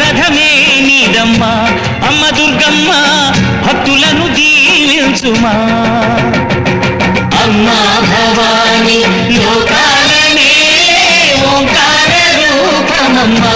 రథమే నీదమ్మా అమ్మ దుర్గమ్మ భక్తులను దీవించుమా. అమ్మా భవాని లోకాలనే ఓంకార రూపమమ్మా.